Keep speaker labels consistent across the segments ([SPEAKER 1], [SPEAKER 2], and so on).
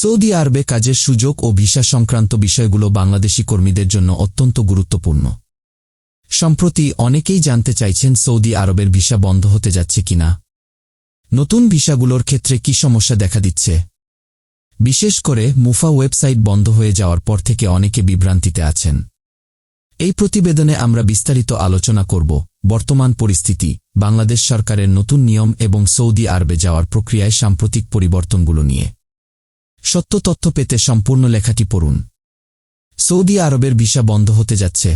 [SPEAKER 1] Saudi আরবে কাজের সুযোগ ও ভিসা সংক্রান্ত বিষয়গুলো বাংলাদেশি কর্মীদের জন্য অত্যন্ত গুরুত্বপূর্ণ। সম্প্রতি অনেকেই জানতে চাইছেন সৌদি আরবের ভিসা বন্ধ হতে যাচ্ছে কিনা। নতুন ভিসাগুলোর ক্ষেত্রে কি সমস্যা দেখা দিচ্ছে? বিশেষ করে মুফা ওয়েবসাইট বন্ধ হয়ে যাওয়ার পর থেকে অনেকে বিভ্রান্তিতে আছেন। এই প্রতিবেদনে আমরা বিস্তারিত আলোচনা করব, বর্তমান পরিস্থিতি, বাংলাদেশ সরকারের নতুন নিয়ম এবং সৌদি আরবে যাওয়ার প্রক্রিয়ায় সাম্প্রতিক পরিবর্তনগুলো নিয়ে। সত্য তথ্য পেতে সম্পূর্ণ লেখাটি পড়ুন। সৌদি আরবের ভিসা বন্ধ হতে যাচ্ছে।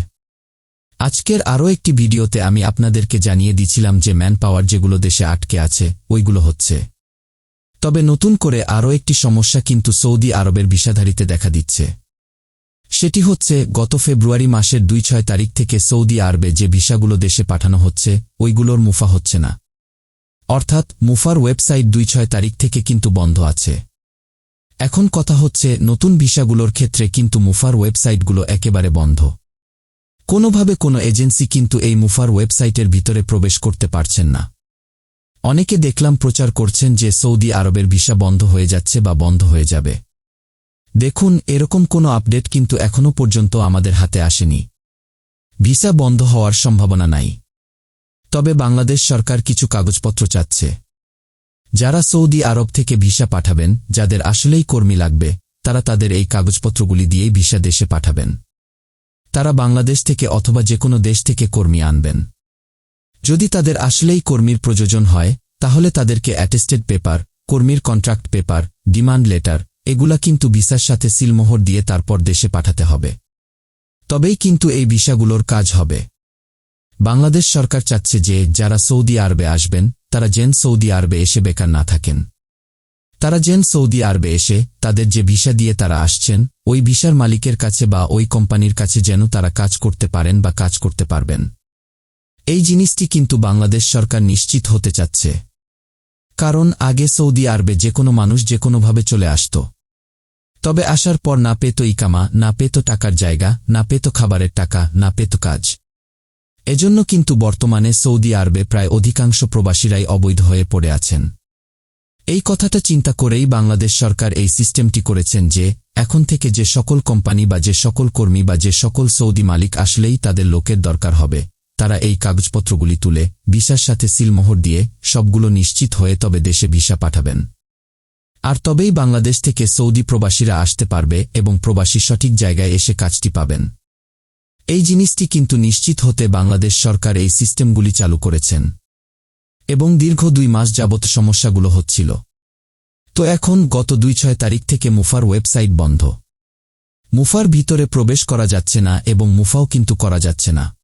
[SPEAKER 1] আজকের আরও একটি ভিডিওতে আমি আপনাদেরকে জানিয়ে দিছিলাম যে ম্যান পাওয়ার যেগুলো দেশে আটকে আছে, ওইগুলো হচ্ছে। তবে নতুন করে আরও একটি সমস্যা কিন্তু সৌদি আরবের ভিসাধারীতে দেখা দিচ্ছে। সেটি হচ্ছে, গত ফেব্রুয়ারি মাসের দুই ছয় তারিখ থেকে সৌদি আরবে যে ভিসাগুলো দেশে পাঠানো হচ্ছে, ওইগুলোর মুফা হচ্ছে না। অর্থাৎ মুফার ওয়েবসাইট দুই ছয় তারিখ থেকে কিন্তু বন্ধ আছে। এখন কথা হচ্ছে নতুন ভিসাগুলোর ক্ষেত্রে কিন্তু মুফার ওয়েবসাইটগুলো একেবারে বন্ধ। কোনোভাবে কোনো এজেন্সি কিন্তু এই মুফার ওয়েবসাইটের ভিতরে প্রবেশ করতে পারছেন না। অনেকে দেখলাম প্রচার করছেন যে সৌদি আরবের ভিসা বন্ধ হয়ে যাচ্ছে বা বন্ধ হয়ে যাবে। দেখুন, এরকম কোনো আপডেট কিন্তু এখনও পর্যন্ত আমাদের হাতে আসেনি। ভিসা বন্ধ হওয়ার সম্ভাবনা নাই। তবে বাংলাদেশ সরকার কিছু কাগজপত্র চাচ্ছে। যারা সৌদি আরব থেকে ভিসা পাঠাবেন, যাদের আসলেই কর্মী লাগবে, তারা তাদের এই কাগজপত্রগুলি দিয়েই ভিসা দেশে পাঠাবেন। তারা বাংলাদেশ থেকে অথবা যে কোনো দেশ থেকে কর্মী আনবেন। যদি তাদের আসলেই কর্মীর প্রয়োজন হয়, তাহলে তাদেরকে অ্যাটেস্টেড পেপার, কর্মীর কন্ট্রাক্ট পেপার, ডিমান্ড লেটার, এগুলা কিন্তু ভিসার সাথে সিলমোহর দিয়ে তারপর দেশে পাঠাতে হবে। তবেই কিন্তু এই ভিসাগুলোর কাজ হবে। বাংলাদেশ সরকার চাচ্ছে যে, যারা সৌদি আরবে আসবেন তারা জেন সৌদি আরবে এসে বেকার না থাকেন। তারা জেন সৌদি আরবে এসে তাদের যে ভিসা দিয়ে তারা আসছেন, ওই ভিসার মালিকের কাছে বা ওই কোম্পানির কাছে যেন তারা কাজ করতে পারেন বা কাজ করতে পারবেন। এই জিনিসটি কিন্তু বাংলাদেশ সরকার নিশ্চিত হতে চাচ্ছে। কারণ আগে সৌদি আরবে যে কোনো মানুষ যে কোনোভাবে চলে আসত। তবে আসার পর না পেত ইকামা, না পেত টাকার জায়গা, না পেত খাবারের টাকা, না পেত কাজ। এজন্য কিন্তু বর্তমানে সৌদি আরবে প্রায় অধিকাংশ প্রবাসীরাই অবৈধ হয়ে পড়ে আছেন। এই কথাটা চিন্তা করেই বাংলাদেশ সরকার এই সিস্টেমটি করেছেন যে, এখন থেকে যে সকল কোম্পানি বা যে সকল কর্মী বা যে সকল সৌদি মালিক আসলেই তাদের লোকের দরকার হবে, তারা এই কাগজপত্রগুলি তুলে, ভিসার সাথে সিলমোহর দিয়ে, সবগুলো নিশ্চিত হয়ে তবে দেশে ভিসা পাঠাবেন। আর তবেই বাংলাদেশ থেকে সৌদি প্রবাসীরা আসতে পারবে এবং প্রবাসী সঠিক জায়গায় এসে কাজটি পাবেন। এই জিনিসটি কিন্তু নিশ্চিত হতে বাংলাদেশ সরকার এই সিস্টেমগুলি চালু করেছেন। এবং দীর্ঘ দুই মাস যাবৎ সমস্যাগুলো হচ্ছিল। তো এখন গত দুই ছয় তারিখ থেকে মুফার ওয়েবসাইট বন্ধ। মুফার ভিতরে প্রবেশ করা যাচ্ছে না এবং মুফাও কিন্তু করা যাচ্ছে না।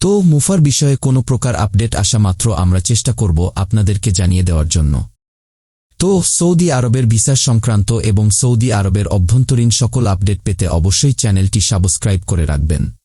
[SPEAKER 1] তো মুফার বিষয়ে কোনো প্রকার আপডেট আসা মাত্র আমরা চেষ্টা করব আপনাদেরকে জানিয়ে দেওয়ার জন্য। তো সৌদি আরবের ভিসা সংক্রান্ত এবং সৌদি আরবের অভ্যন্তরীণ সকল আপডেট পেতে অবশ্যই চ্যানেলটি সাবস্ক্রাইব করে রাখবেন।